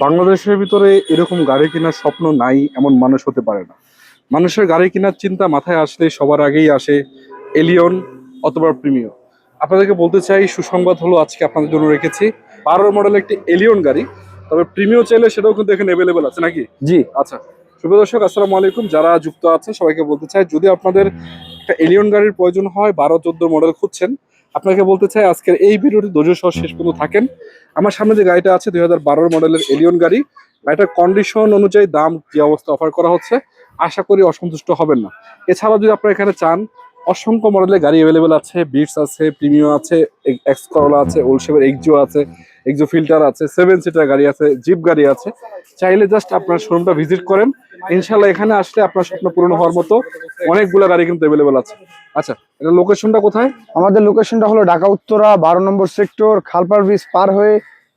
বাংলাদেশের ভিতরে এরকম গাড়ি কেনার স্বপ্ন নাই এমন মানুষ হতে পারে না। মানুষের গাড়ি কেনার চিন্তা মাথায় আসলে সবার আগেই আসে এলিয়ন অথবা প্রিমিয় আপনাদেরকে বলতে চাই সুসংবাদ হলো আজকে আপনাদের জন্য রেখেছি। বারো মডেল একটি এলিয়ন গাড়ি তবে প্রিমিয় চাইলে সেটাও কিন্তু এখানে অ্যাভেলেবেল আছে নাকি? জি। আচ্ছা শুভ দর্শক আসসালামু আলাইকুম। যারা যুক্ত আছেন সবাইকে বলতে চাই যদি আপনাদের একটা এলিয়ন গাড়ির প্রয়োজন হয় বারো চোদ্দ মডেল খুঁজছেন আপনাকে বলতে চাই আজকের এই ভিডিওটি ধৈর্য সহ শেষ পর্যন্ত থাকেন। আমার সামনে যে গাড়িটা আছে দুই হাজার মডেলের এলিয়ন গাড়ি, গাড়িটার কন্ডিশন অনুযায়ী দাম যে অবস্থা অফার করা হচ্ছে, আশা করি অসন্তুষ্ট হবেন না। এছাড়াও যদি আপনারা এখানে চান, অসংখ্য মডেলের গাড়ি অ্যাভেলেবেল আছে বিটস আছে প্রিমিয়াম আছে এক্স করলা আছে ওলশেপের এক্সিও আছে এক্সো ফিল্টার আছে সেভেন সিটার গাড়ি আছে জিপ গাড়ি আছে। চাইলে জাস্ট আপনার শোরুমটা ভিজিট করেন। ইনশাল্লাহ এখানে আসলে আপনার স্বপ্ন পূরণ হওয়ার মতো অনেকগুলো গাড়ি কিন্তু অ্যাভেলেবেল আছে। আচ্ছা এটা লোকেশনটা কোথায়? আমাদের লোকেশনটা হলো ঢাকা উত্তরা বারো নম্বর সেক্টর খালপার ব্রিজ পার হয়ে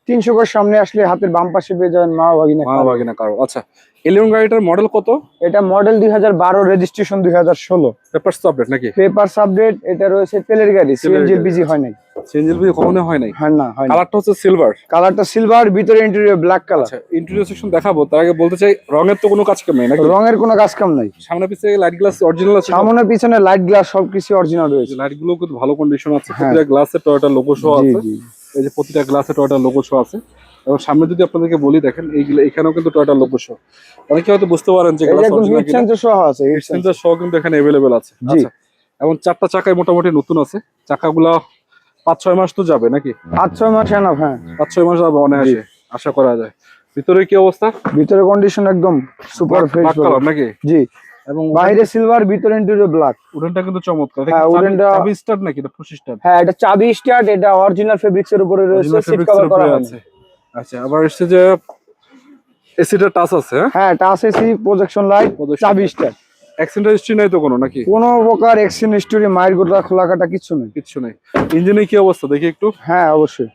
তিনশো গজ সামনে আসলে হাতের বাম পাশে পেয়ে যাবেন মা ভাগিনা মামাবাগিনা কারও। আচ্ছা এলিয়ন গাড়িটার মডেল কত? এটা মডেল দুই হাজার বারো রেজিস্ট্রেশন দুই হাজার ষোলো। পেপার আপডেট নাকি? পেপার আপডেট এটা রয়েছে তেলের গাড়ি সিএনজি বিজি হয় নাই। চেঞ্জেল বি কখনো হয় নাই? হয় না হয় না কালারটা হচ্ছে সিলভার কালারটা সিলভার ভিতরে ইন্টেরিয়র ব্ল্যাক কালার আচ্ছা ইন্টেরিয়র সেকশন দেখাবো। তার আগে বলতে চাই রঙের তো কোনো কাজ কাম নেই রঙের কোনো কাজ কাম নাই। সামনে পিছে লাইট গ্লাস অরিজিনাল আছে সামনে পিছনে লাইট গ্লাস সবকিছু অরিজিনাল রয়েছে। লাইটগুলো কিন্তু ভালো কন্ডিশন আছে। হ্যাঁ। প্রতিটা গ্লাসে টয়োটা লোগো শো আছে। এই যে প্রতিটা গ্লাসে টয়োটা লোগো শো আছে। এবং সামনে যদি আপনাদেরকে বলি দেখেন এইগুলো এখানেও কিন্তু টয়োটা লোগো শো অনেকে হয়তো বুঝতে পারেন যে হিট সেন্সর সহ আছে sensor। সেন্টার সহ কিন্তু এখানে অ্যাভেলেবেল আছে। আচ্ছা। এবং চারটা চাকায় মোটামুটি নতুন আছে। চাকাগুলা পাঁচ ছয় মাস তো যাবে নাকি? পাঁচ ছয় মাস এনাফ হ্যাঁ। পাঁচ ছয় মাস যাবে অনায়াসে আশা করা যায়। ভিতরে কি অবস্থা? ভিতরে কন্ডিশন একদম সুপার ফ্রেশ নাকি? জি। এবং বাইরে সিলভার ভিতরে ইন্টেরিয়র ব্ল্যাক উডেনটা কিন্তু চমৎকার। হ্যাঁ, উডেনটা- চাবি স্টার্ট নাকি? এটা পুশ স্টার্ট হ্যাঁ এটা চাবি স্টার্ট এটা অরিজিনাল ফেব্রিক্স এর উপরে রয়েছে সিট কভার করা আছে আছে। আচ্ছা আবার এসছে যে এসিটা টাচ আছে হ্যাঁ? হ্যাঁ টাচ এসি প্রজেকশন লাইট চাবি স্টার্ট অ্যাক্সিডেন্ট হিস্ট্রি নাই তো কোনো নাকি? কোনো প্রকার এক্সিডেন্ট হিস্টোরি মায়ের গোটা খোলা কাটা কিছু নেই। নেই ইঞ্জিনে কি অবস্থা? দেখি একটু। হ্যাঁ অবশ্যই।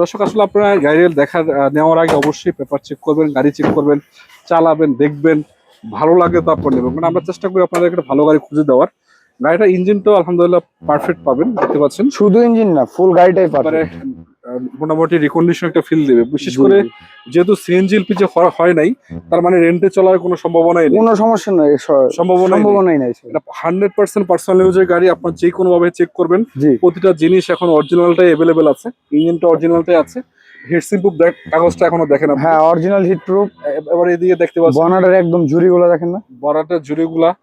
দর্শক আসলে আপনারা গাড়ি দেখার নেওয়ার আগে অবশ্যই পেপার চেক করবেন গাড়ি চেক করবেন চালাবেন দেখবেন ভালো লাগে তারপর নেবেন মানে আমরা চেষ্টা করি আপনাদের একটা ভালো গাড়ি খুঁজে দেওয়ার। গাড়িটা ইঞ্জিনটাও আলহামদুলিল্লাহ পারফেক্ট পাবেন দেখতে পাচ্ছেন। শুধু ইঞ্জিন না ফুল গাড়িটাই পাবে আহ, মোটামুটি রিকন্ডিশন একটা ফিল দেবে। বিশেষ করে যেহেতু সিএনজি এলপিজি হয় নাই তার মানে রেন্টে চলার কোনো সম্ভাবনাই নেই। কোনো সমস্যা নাই স- সম্ভাবনাই নাই। এটা হান্ড্রেড পার্সেন্ট পার্সোনাল ইউজের গাড়ি আপনার যে কোনো ভাবে চেক করবেন। প্রতিটা জিনিস এখন অরিজিনালটাই অ্যাভেলেবেল আছে। ইঞ্জিনটা অরিজিনালটাই আছে। প্রুফ কাগজটা এখনও দেখেন আপনি। হ্যাঁ অরিজিনাল হিট প্রুফ এবার এদিকে দেখতে পাচ্ছেন। একদম দেখেন না? জুড়িগুলা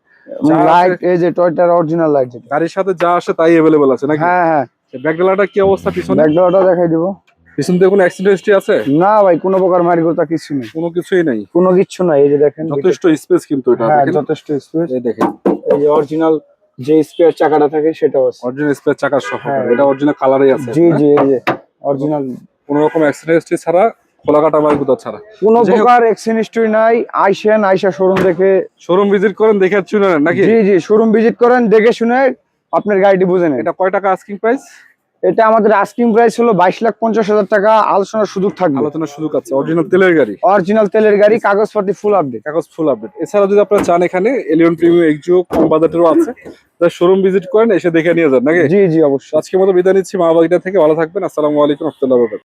লাইট এই যে টয়টার অরিজিনাল লাইট গাড়ির সাথে যা আসে তাই আছে নাকি? হ্যাঁ হ্যাঁ। ব্যাকডালাটা কি অবস্থা পিছনে? ব্যাকডোরটা দেখাই দিব। পিছন দিয়ে কোনো অ্যাক্সিডেন্ট হিস্ট্রি আছে? না ভাই কোনো প্রকার গোটা কিছু নেই। কোনো কিছুই নাই? কোনো কিচ্ছু নাই এই যে দেখেন যথেষ্ট স্পেস কিন্তু এটা হ্যাঁ যথেষ্ট স্পেস এই দেখেন। এই যে অরিজিনাল যে স্পেয়ার চাকাটা থাকে সেটাও আছে। অরিজিনাল স্পেস চাকার সহ। হ্যাঁ। এটা অরিজিনাল কালারই আছে। জি জি এই যে অরিজিনাল কোনো রকম অ্যাক্সিডেন্ট হিস্ট্রি ছাড়া খোলা কাটা মাল ছাড়া। কোনো প্রকার এক্সচেঞ্জ হিস্টরি নাই। আইসেন আইসা শোরুম দেখে শোরুম ভিজিট করেন দেখে শুনে নাকি? জি জি শোরুম ভিজিট করেন দেখে শুনে আপনার গাড়িটি বুঝে নেন। এটা কয় টাকা আস্কিং প্রাইস এটা আমাদের আস্কিং প্রাইস হলো বাইশ লাখ পঞ্চাশ হাজার টাকা। আলোচনার সুযোগ থাকবে। আলোচনার সুযোগ আছে। অরিজিনাল তেলের গাড়ি? অরিজিনাল তেলের গাড়ি কাগজপাতি ফুল আপডেট কাগজ ফুল আপডেট এছাড়া যদি আপনারা চান এখানে এলিয়ন প্রিমিয়াম এক্সিও কম বাজেটেরও আছে শোরুম ভিজিট করেন এসে দেখে নিয়ে যান নাকি? জি জি অবশ্যই। আজকের মতো বিদায় নিচ্ছি। মা বাগিটা থেকে ভালো থাকবেন। আসসালামু আলাইকুম রহমতুল্লাহ